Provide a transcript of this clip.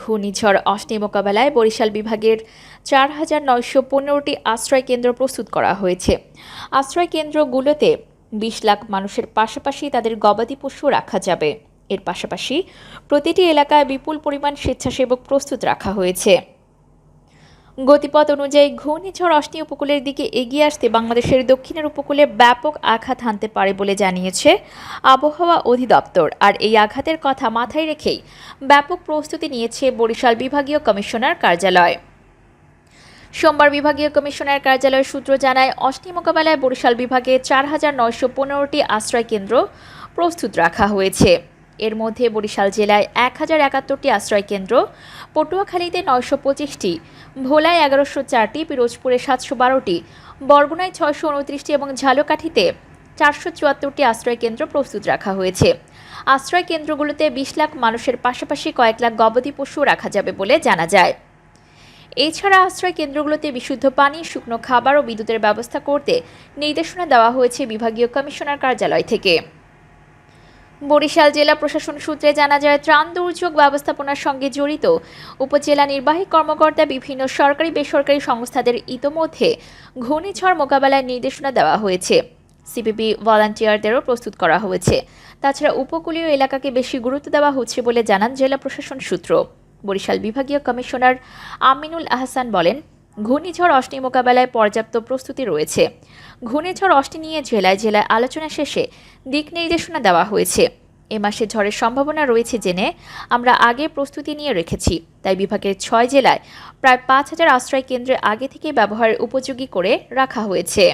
ঘূর্ণিঝড় অষ্টি মোকাবেলায় বরিশাল বিভাগের চার হাজার নয়শো পনেরোটি আশ্রয় কেন্দ্র প্রস্তুত করা হয়েছে। আশ্রয় কেন্দ্রগুলোতে বিশ লাখ মানুষের পাশাপাশি তাদের গবাদি পশু রাখা যাবে। এর পাশাপাশি প্রতিটি এলাকায় বিপুল পরিমাণ স্বেচ্ছাসেবক প্রস্তুত রাখা হয়েছে। গতিপথ অনুযায়ী ঘূর্ণিঝড় অষ্টি উপকূলের দিকে এগিয়ে আসতে বাংলাদেশের দক্ষিণের উপকূলে ব্যাপক আঘাত হানতে পারে বলে জানিয়েছে আবহাওয়া অধিদপ্তর। আর এই আঘাতের কথা মাথায় রেখেই ব্যাপক প্রস্তুতি নিয়েছে বরিশাল বিভাগীয় কমিশনার কার্যালয়। সোমবার বিভাগীয় কমিশনার কার্যালয়ের সূত্র জানায় অষ্টি মোকাবেলায় বরিশাল বিভাগে চার হাজার নয়শো পনেরোটি আশ্রয় কেন্দ্র প্রস্তুত রাখা হয়েছে। এর মধ্যে বরিশাল জেলায় এক হাজার একাত্তরটি আশ্রয় কেন্দ্র পটুয়াখালীতে নয়শো পঁচিশটি, ভোলায় এগারোশো চারটি, পিরোজপুরে সাতশো বারোটি, বরগুনায় ছয়শো উনত্রিশটি এবং ঝালকাঠিতে চারশো চুয়াত্তরটি আশ্রয় কেন্দ্র প্রস্তুত রাখা হয়েছে। আশ্রয় কেন্দ্রগুলোতে বিশ লাখ মানুষের পাশাপাশি কয়েক লাখ গবাদি পশু রাখা যাবে বলে জানা যায়। এছাড়া আশ্রয় কেন্দ্রগুলোতে বিশুদ্ধ পানি, শুকনো খাবার ও বিদ্যুতের ব্যবস্থা করতে নির্দেশনা দেওয়া হয়েছে বিভাগীয় কমিশনার কার্যালয় থেকে। বরিশাল জেলা প্রশাসন সূত্রে জানা যায়, ত্রাণ দুর্যোগ ব্যবস্থাপনার সঙ্গে জড়িত উপজেলা নির্বাহী কর্মকর্তা বিভিন্ন সরকারি বেসরকারি সংস্থাদের ইতোমধ্যে ঘূর্ণিঝড় মোকাবেলায় নির্দেশনা দেওয়া হয়েছে। সিপিপি ভলান্টিয়ারদেরও প্রস্তুত করা হয়েছে। তাছাড়া উপকূলীয় এলাকাকে বেশি গুরুত্ব দেওয়া হচ্ছে বলে জানান জেলা প্রশাসন সূত্র। বরিশাল বিভাগীয় কমিশনার আমিনুল আহসান বলেন ঘূর্ণিঝড় অষ্টি মোকাবেলায় পর্যাপ্ত প্রস্তুতি রয়েছে। ঘূর্ণিঝড় অষ্টি নিয়ে জেলায় জেলায় আলোচনা শেষে দিক নির্দেশনা দেওয়া হয়েছে। এ মাসে ঝড়ের সম্ভাবনা রয়েছে জেনে আমরা আগে প্রস্তুতি নিয়ে রেখেছি। তাই বিভাগের ছয় জেলায় প্রায় পাঁচ হাজার আশ্রয় কেন্দ্রে আগে থেকে ব্যবহারের উপযোগী করে রাখা হয়েছে।